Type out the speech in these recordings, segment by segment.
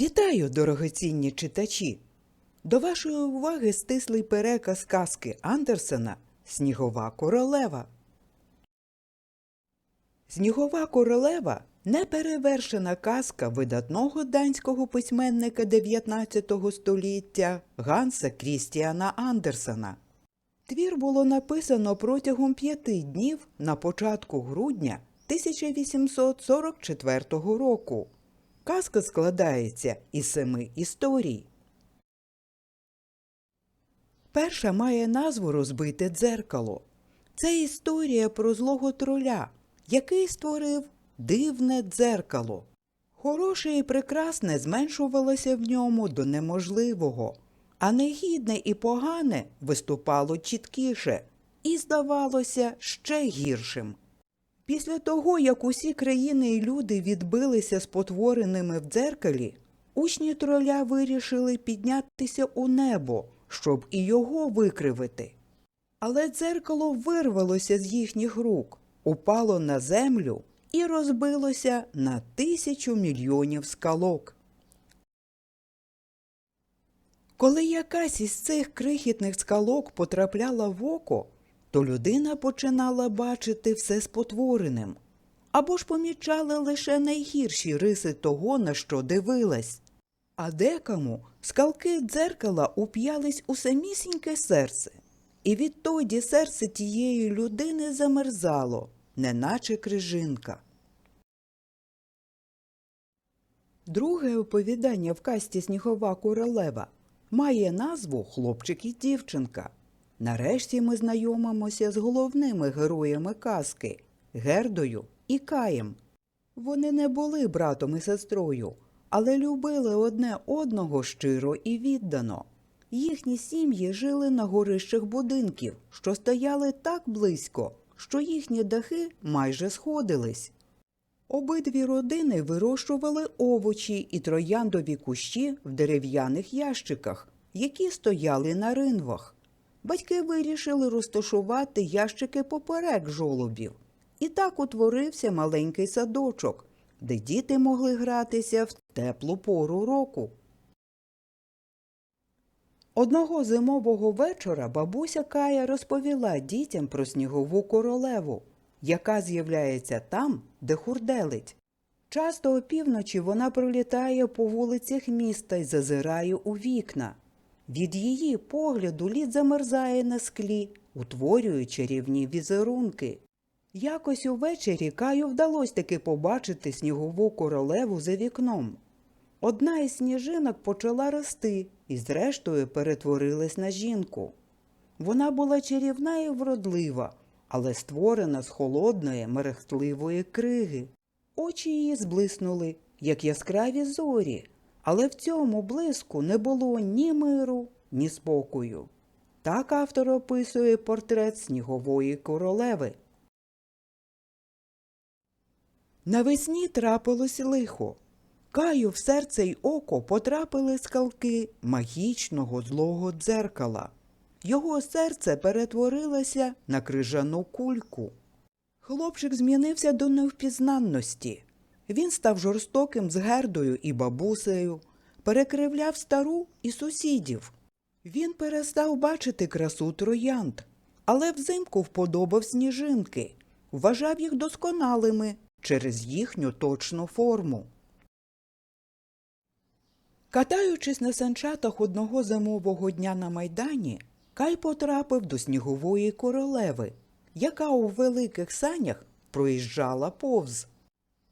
Вітаю, дорогоцінні читачі! До вашої уваги стислий переказ казки Андерсена Снігова королева. Снігова королева неперевершена казка видатного данського письменника 19 століття Ганса Крістіана Андерсена. Твір було написано протягом п'яти днів на початку грудня 1844 року. Казка складається із семи історій. Перша має назву Розбите дзеркало. Це історія про злого троля, який створив дивне дзеркало. Хороше і прекрасне зменшувалося в ньому до неможливого, а негідне і погане виступало чіткіше і здавалося ще гіршим. Після того, як усі країни і люди відбилися спотвореними в дзеркалі, учні троля вирішили піднятися у небо, щоб і його викривити. Але дзеркало вирвалося з їхніх рук, упало на землю і розбилося на тисячу мільйонів скалок. Коли якась із цих крихітних скалок потрапляла в око, то людина починала бачити все спотвореним, або ж помічала лише найгірші риси того, на що дивилась. А декому скалки дзеркала уп'ялись у самісіньке серце, і відтоді серце тієї людини замерзало, неначе крижинка. Друге оповідання в касті Снігова королева має назву Хлопчик і дівчинка. Нарешті ми знайомимося з головними героями казки Гердою і Каєм. Вони не були братом і сестрою, але любили одне одного щиро і віддано. Їхні сім'ї жили на горищах будинків, що стояли так близько, що їхні дахи майже сходились. Обидві родини вирощували овочі і трояндові кущі в дерев'яних ящиках, які стояли на ринвах. Батьки вирішили розташувати ящики поперек жолобів. І так утворився маленький садочок, де діти могли гратися в теплу пору року. Одного зимового вечора бабуся Кая розповіла дітям про снігову королеву, яка з'являється там, де хурделить. Часто опівночі вона пролітає по вулицях міста й зазирає у вікна. Від її погляду лід замерзає на склі, утворює чарівні візерунки. Якось увечері Каю вдалося таки побачити снігову королеву за вікном. Одна із сніжинок почала рости і, зрештою, перетворилась на жінку. Вона була чарівна і вродлива, але створена з холодної, мерехтливої криги. Очі її зблиснули, як яскраві зорі, але в цьому блиску не було ні миру, ні спокою. Так автор описує портрет снігової королеви. Навесні трапилось лихо. Каю в серце й око потрапили скалки магічного злого дзеркала. Його серце перетворилося на крижану кульку. Хлопчик змінився до невпізнанності. Він став жорстоким з гердою і бабусею, перекривляв стару і сусідів. Він перестав бачити красу троянд, але взимку вподобав сніжинки, вважав їх досконалими через їхню точну форму. Катаючись на санчатах одного зимового дня на майдані, Кай потрапив до снігової королеви, яка у великих санях проїжджала повз.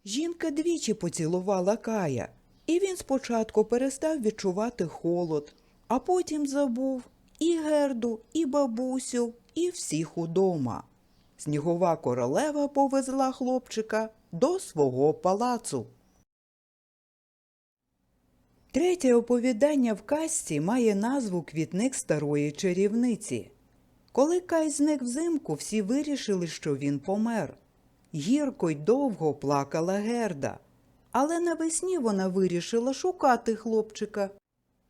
Жінка двічі поцілувала Кая, і він спочатку перестав відчувати холод, а потім забув і герду, і бабусю, і всіх удома. Снігова королева повезла хлопчика до свого палацу. Третє оповідання в казці має назву Квітник старої чарівниці. Коли Кай зник взимку, всі вирішили, що він помер. Гірко й довго плакала Герда, але навесні вона вирішила шукати хлопчика.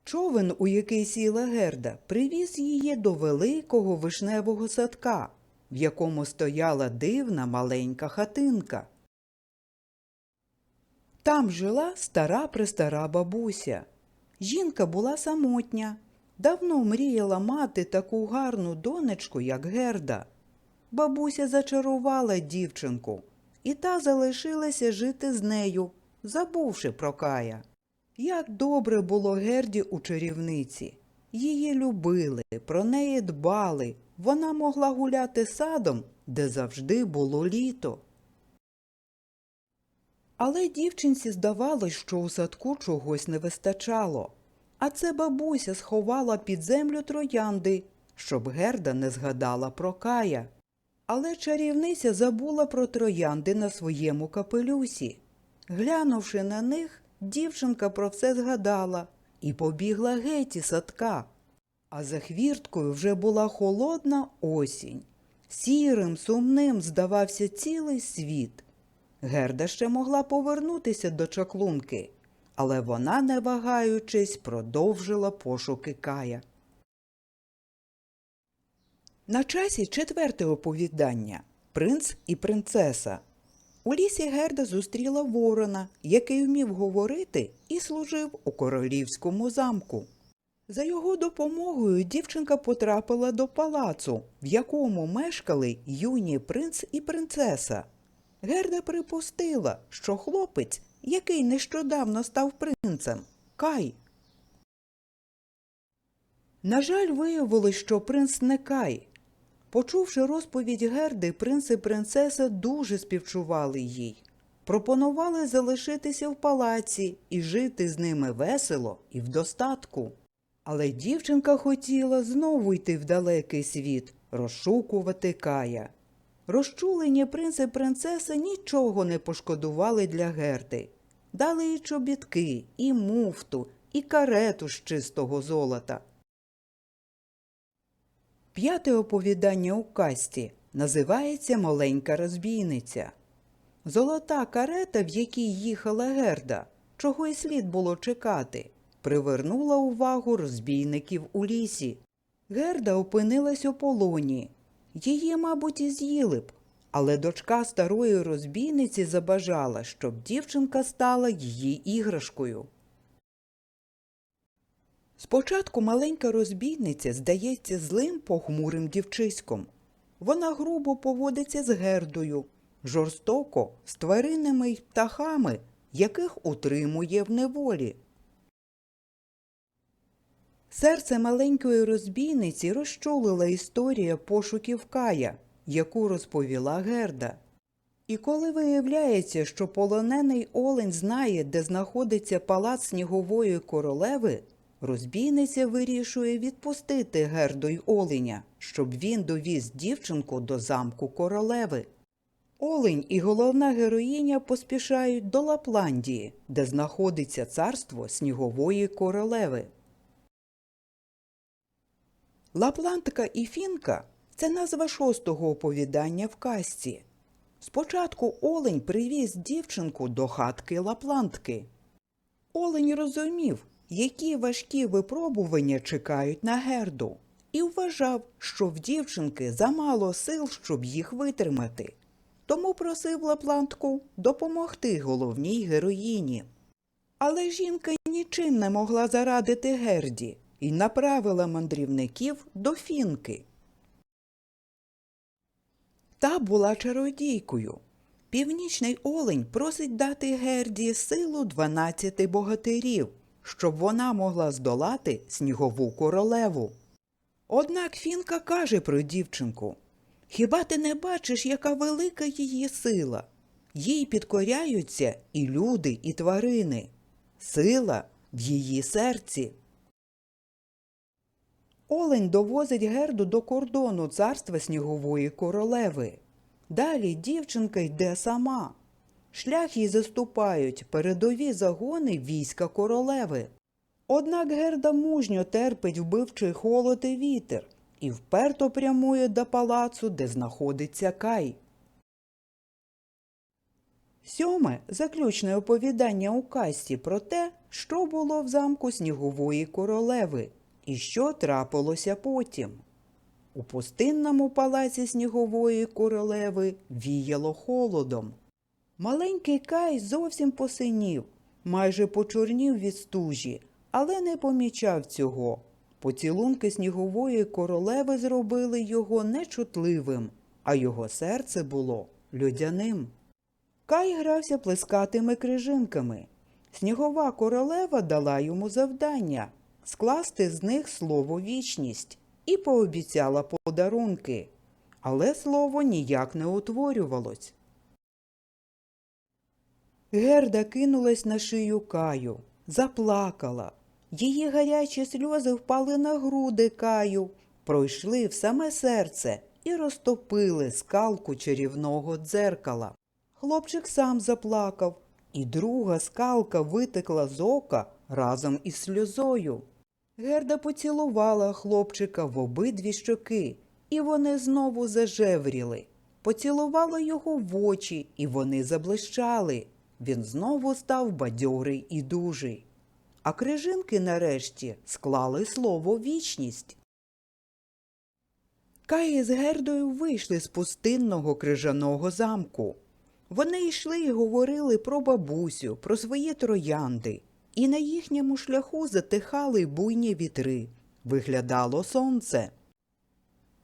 Човен, у який сіла Герда, привіз її до великого вишневого садка, в якому стояла дивна маленька хатинка. Там жила стара престара бабуся. Жінка була самотня. Давно мріяла мати таку гарну донечку, як Герда. Бабуся зачарувала дівчинку, і та залишилася жити з нею, забувши про Кая. Як добре було Герді у чарівниці. Її любили, про неї дбали. Вона могла гуляти садом, де завжди було літо. Але дівчинці здавалось, що у садку чогось не вистачало. А це бабуся сховала під землю троянди, щоб Герда не згадала про Кая. Але чарівниця забула про троянди на своєму капелюсі. Глянувши на них, дівчинка про все згадала і побігла геть із садка. А за хвірткою вже була холодна осінь. Сірим, сумним здавався цілий світ. Герда ще могла повернутися до чаклунки, але вона, не вагаючись, продовжила пошуки Кая. На часі четверте оповідання Принц і принцеса. У лісі Герда зустріла ворона, який вмів говорити і служив у королівському замку. За його допомогою дівчинка потрапила до палацу, в якому мешкали юні принц і принцеса. Герда припустила, що хлопець, який нещодавно став принцем, Кай. На жаль, виявилось, що принц не Кай. Почувши розповідь Герди, принц і принцеса дуже співчували їй. Пропонували залишитися в палаці і жити з ними весело і в достатку. Але дівчинка хотіла знову йти в далекий світ, розшукувати Кая. Розчулені принц і принцеса нічого не пошкодували для Герди. Дали їй чобітки, і муфту, і карету з чистого золота. П'яте оповідання у касті називається Маленька розбійниця. Золота карета, в якій їхала Герда, чого й слід було чекати, привернула увагу розбійників у лісі. Герда опинилась у полоні. Її, мабуть, і з'їли б, але дочка старої розбійниці забажала, щоб дівчинка стала її іграшкою. Спочатку маленька розбійниця здається злим похмурим дівчиськом. Вона грубо поводиться з гердою, жорстоко з тваринними й птахами, яких утримує в неволі. Серце маленької розбійниці розчулила історія пошуків Кая, яку розповіла Герда. І коли виявляється, що полонений олень знає, де знаходиться палац снігової королеви, розбійниця вирішує відпустити Герду й оленя, щоб він довіз дівчинку до замку королеви. Олень і головна героїня поспішають до Лапландії, де знаходиться царство снігової королеви. Лаплантка і фінка це назва шостого оповідання в касті. Спочатку Олень привіз дівчинку до хатки Лаплантки. Олень розумів, які важкі випробування чекають на герду, і вважав, що в дівчинки замало сил, щоб їх витримати. Тому просив Лаплантку допомогти головній героїні. Але жінка нічим не могла зарадити Герді і направила мандрівників до фінки. Та була чародійкою. Північний олень просить дати Герді силу дванадцяти богатирів, щоб вона могла здолати снігову королеву. Однак фінка каже про дівчинку Хіба ти не бачиш, яка велика її сила? Їй підкоряються і люди, і тварини. Сила в її серці. Олень довозить Герду до кордону царства снігової королеви. Далі дівчинка йде сама. Шлях їй заступають передові загони війська королеви. Однак Герда мужньо терпить вбивчий холод і вітер і вперто прямує до палацу, де знаходиться Кай. Сьоме заключне оповідання у касті про те, що було в замку снігової королеви і що трапилося потім. У пустинному палаці снігової королеви віяло холодом. Маленький Кай зовсім посинів, майже почорнів від стужі, але не помічав цього. Поцілунки снігової королеви зробили його нечутливим, а його серце було людяним. Кай грався плескатими крижинками. Снігова королева дала йому завдання скласти з них слово вічність і пообіцяла подарунки. Але слово ніяк не утворювалось. Герда кинулась на шию Каю, заплакала. Її гарячі сльози впали на груди Каю, пройшли в саме серце і розтопили скалку чарівного дзеркала. Хлопчик сам заплакав, і друга скалка витекла з ока разом із сльозою. Герда поцілувала хлопчика в обидві щоки, і вони знову зажевріли. Поцілувала його в очі, і вони заблищали. Він знову став бадьорий і дужий. А крижинки нарешті склали слово вічність. Каї з Гердою вийшли з пустинного крижаного замку. Вони йшли і говорили про бабусю, про свої троянди, і на їхньому шляху затихали буйні вітри. Виглядало сонце.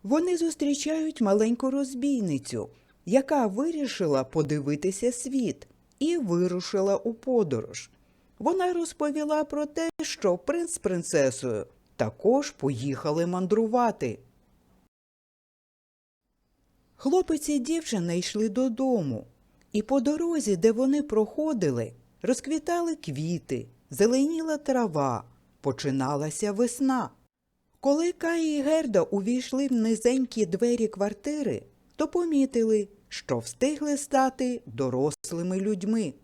Вони зустрічають маленьку розбійницю, яка вирішила подивитися світ і вирушила у подорож. Вона розповіла про те, що принц з принцесою також поїхали мандрувати. Хлопець і дівчина йшли додому, і по дорозі, де вони проходили, розквітали квіти, зеленіла трава, починалася весна. Коли Каї і Герда увійшли в низенькі двері квартири, то помітили, що встигли стати дорослими людьми.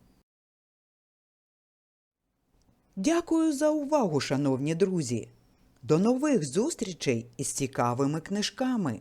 Дякую за увагу, шановні друзі. До нових зустрічей із цікавими книжками.